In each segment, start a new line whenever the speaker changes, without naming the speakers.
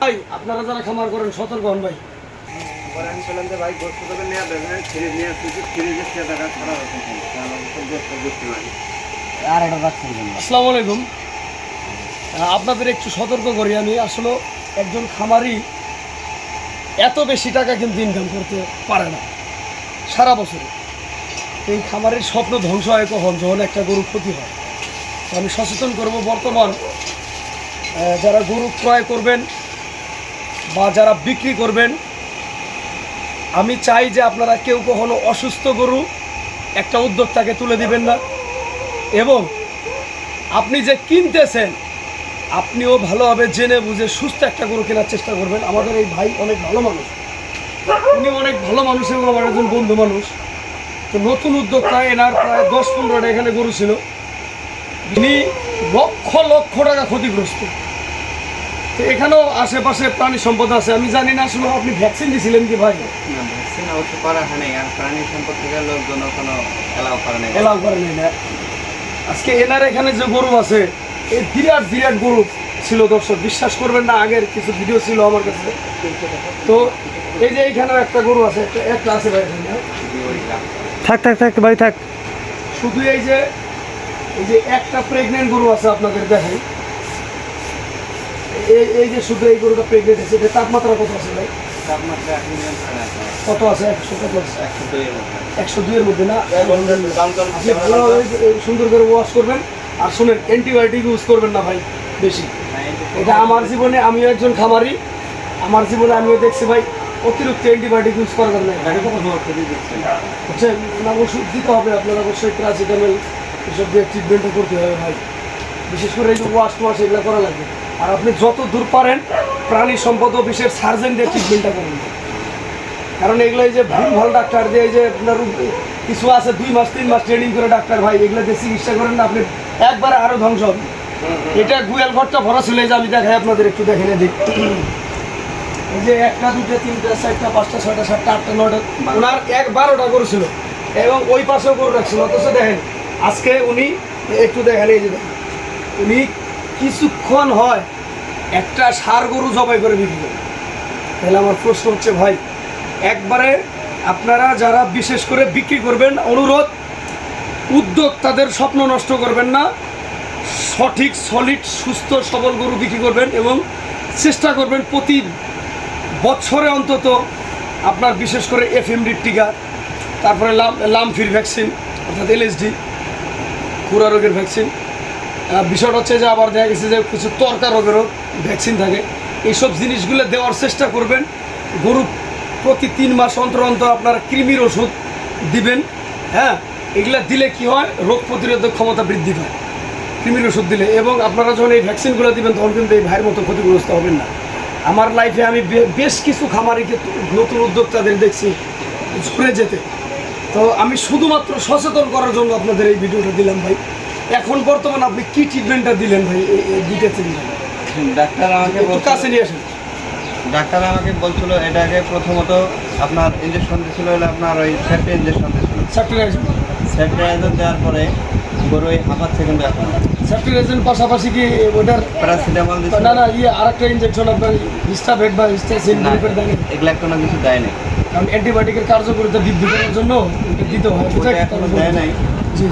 ভাই আপনারা যারা খামার করেন সতর্ক হন ভাই।
আমি বললাম যে ভাই গোস্ত তোকে দেখবেন ফ্রিজ নিয়ে আসছি ফ্রিজের সে ছাড়া হচ্ছে গোস্ত
আর এটা রাখছেন
আসসালামু আলাইকুম। আপনাদের একটু সতর্ক করি আমি। আসলে একজন খামারি এত বেশি টাকা কিন্তু ইনকাম করতে পারে না। সারা বছরে। এই খামারের স্বপ্ন ধ্বংস হয় কখন? যখন একটা গরু ক্ষতি হয়। আমি সচেতন করব বর্তমান। যারা গরু ক্রয় করবেন বা যারা বিক্রি করবেন, আমি চাই যে আপনারা কেউ কখনো অসুস্থ গরু একটা উদ্যোক্তাকে তুলে দিবেন না। এবং আপনি যে কিনতেছেন, আপনিও ভালোভাবে জেনে বুঝে সুস্থ একটা গরু কেনার চেষ্টা করবেন। আমাদের এই ভাই অনেক ভালো মানুষ। উনি অনেক ভালো মানুষ এবং আমার একজন বন্ধু মানুষ। তো নতুন উদ্যোক্তা এনার প্রায় দশ পনেরোটা এখানে গরু ছিল। ইনি লক্ষ লক্ষ টাকা ক্ষতিগ্রস্ত। তো এখানেও আশেপাশে প্রাণী সম্পদ আছে। আমি জানি না আসলে আপনি ভ্যাকসিন দিয়েছিলেন কি ভাই?
ভ্যাকসিন অবশ্য করা আর প্রাণী সম্পদ থেকে লোকজন কোনো এলাও করে নেই।
এলাও করে নেই না। আজকে এনার এখানে যে গরু আছে এই বিরাট বিরাট গরু ছিল দর্শক। বিশ্বাস করবেন না আগের কিছু ভিডিও ছিল আমার কাছে। তো এই যে এইখানেও একটা গরু আছে একটা আছে ভাই এখানে। থাক থাক থাক ভাই থাক। শুধু এই যে এই যে একটা প্রেগনেন্ট গরু আছে আপনাদের দেখাই। এই এই যে শুধু এই গরুটা প্রেগনেন্ট আছে এটা তাপমাত্রা কত আছে ভাই?
তাপমাত্রা
কত আছে? একশো কত আছে?
একশো দুইয়ের মধ্যে।
একশো দুইয়ের মধ্যে না? আপনি ভালোভাবে সুন্দর করে ওয়াশ করবেন। আর শুনেন অ্যান্টিবায়োটিক ইউজ করবেন না ভাই বেশি। এটা আমার জীবনে আমিও একজন খামারি। আমার জীবনে আমিও দেখছি ভাই অতিরিক্ত অ্যান্টিবায়োটিক ইউজ করা যাবে না। হচ্ছে ওষুধ দিতে হবে আপনার অবশ্যই প্যারাসিটামল এসব দিয়ে ট্রিটমেন্টও করতে হবে ভাই। বিশেষ করে এই যে ওয়াশ টোয়াশ এগুলো করা লাগবে আর আপনি যত দূর পারেন প্রাণী সম্পদ অফিসের সার্জেন দিয়ে ট্রিটমেন্টটা করুন। কারণ এগুলো এই যে ভুল ভালো ডাক্তার দিয়ে এই যে আপনার কিছু আছে, দুই মাস, তিন মাস ট্রেনিং করে ডাক্তার ভাই, এগুলো দিয়ে চিকিৎসা করেন না, আপনি একবারে আরও ধ্বংস হবে। এটা গুয়াল ঘরটা ভরা ছিল যে আমি দেখাই আপনাদের, একটু দেখেন এদিক এই যে একটা দুটা তিনটা, চারটা, পাঁচটা, ছয়টা, সাতটা, আটটা, নয়টা, ওনার এক বারোটা গরু ছিল, এবং ওই পাশেও গরু রাখছিল, অথচ দেখেন, আজকে উনি, একটু দেখেন, এই যে উনি কিছুক্ষণ হয়, একটা সার গরু জবাই করে বিক্রি করে তাহলে আমার প্রশ্ন হচ্ছে, ভাই, একবারে আপনারা যারা বিশেষ করে বিক্রি করবেন, অনুরোধ, উদ্যোগ তাদের স্বপ্ন নষ্ট করবেন না, সঠিক সলিড সুস্থ, সবল গরু বিক্রি করবেন এবং চেষ্টা করবেন প্রতি বছরে অন্তত আপনার বিশেষ করে এফএমডির টিকা, তারপরে লাম লামফির ভ্যাকসিন অর্থাৎ এলএসডি খুরা রোগের ভ্যাকসিন বিষয়টা হচ্ছে যে আবার দেখা গেছে যে কিছু তরকা রোগেরও ভ্যাকসিন থাকে। এইসব জিনিসগুলো দেওয়ার চেষ্টা করবেন। গরু প্রতি তিন মাস অন্তর অন্তর আপনারা কৃমির ওষুধ দিবেন। হ্যাঁ এগুলা দিলে কি হয়? রোগ প্রতিরোধক ক্ষমতা বৃদ্ধি পায়। কৃমির ওষুধ দিলে। এবং আপনারা যখন এই ভ্যাকসিনগুলো দিবেন, তখন কিন্তু এই ভাইয়ের মতো ক্ষতিগ্রস্ত হবেন না। আমার লাইফে আমি বেশ কিছু খামারিকে নতুন উদ্যোক্তাদের দেখছি ঝরে যেতে। তো আমি শুধুমাত্র সচেতন করার জন্য আপনাদের এই ভিডিওটা দিলাম ভাই। এখন বর্তমান আপনি কি ট্রিটমেন্টটা দিলেন ভাই? এই এই
ডাক্তার আমাকে
কাছে নিয়ে আসেন।
ডাক্তার আমাকে বলছিল এটাকে প্রথমত আপনার ইঞ্জেকশন দিয়েছিল হলে আপনার ওই সেফটি ইঞ্জেকশন দিছিল
স্যাপ্টিরাইজেন
দেওয়ার পরে গরু ওই হাঁপাচ্ছে কিন্তু এখন
স্যাপ্টিরাইজেন পাশাপাশি কি ওটার
প্যারাসিটামল দিছিল
না না ইয়ে আর একটা ইঞ্জেকশন আপনার হিস্টাভেট বা হিস্টাসিন
না
গ্রুপের দেন
এগুলা কোনো কিছু দেয়নি
কারণ অ্যান্টিবায়োটিকের কার্যকারিতা বৃদ্ধি করার জন্য দিতে হয়।
দেয় নাই।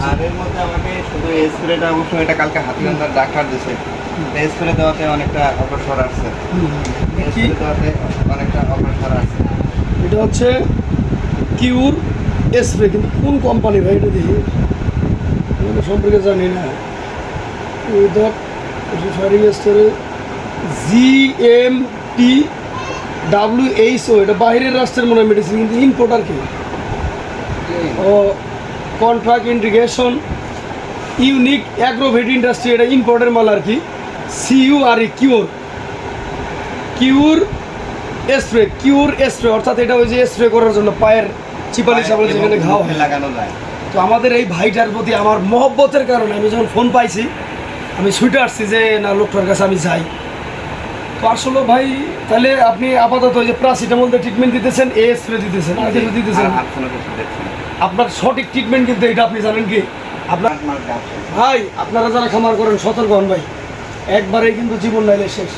আর এর মধ্যে আমাকে শুধু স্প্রেটা অবশ্য এটা কালকে ডাক্তার দিছে। স্প্রে দেওয়াতে অনেকটা অগ্রসর আসছে।
হুম। কি?
স্প্রে দেওয়াতে অনেকটা অগ্রসর আসছে।
এটা হচ্ছে কিউর স্প্রে কিন্তু কোন কোম্পানি ভাই এটা দেখি? আমি সম্পর্কে জানি না। উইদার রিফারিং স্টোরে G M T W H O এটা বাইরের রাষ্ট্রের মনে হয় মেডিসিন কিন্তু ইম্পোর্টার কি? ও contract integration unique agrovet industry এটা ইম্পোর্টের মাল আর কি। C U R E cure cure spray cure spray অর্থাৎ এটা ওই যে স্প্রে করার জন্য পায়ের চিপালি চাপালি যেখানে ঘাও
লাগানো যায়।
তো আমাদের এই ভাইটার প্রতি আমার মহব্বতের কারণে আমি যখন ফোন পাইছি আমি ছুটে আসছি যে না লোকটার কাছে আমি যাই। তো আসলে ভাই তাহলে আপনি আপাতত ওই যে প্রাসিটামল দিয়ে ট্রিটমেন্ট দিতেছেন এ স্প্রে দিতেছেন আর কিছু দিতেছেন? আপনার সঠিক ট্রিটমেন্ট কিন্তু এটা আপনি জানেন কি? আপনার ভাই, আপনারা যারা খামার করেন, সতর্ক হন ভাই। একবারেই কিন্তু জীবন নাইলে শেষ।